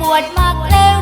ปวดมากแล้ว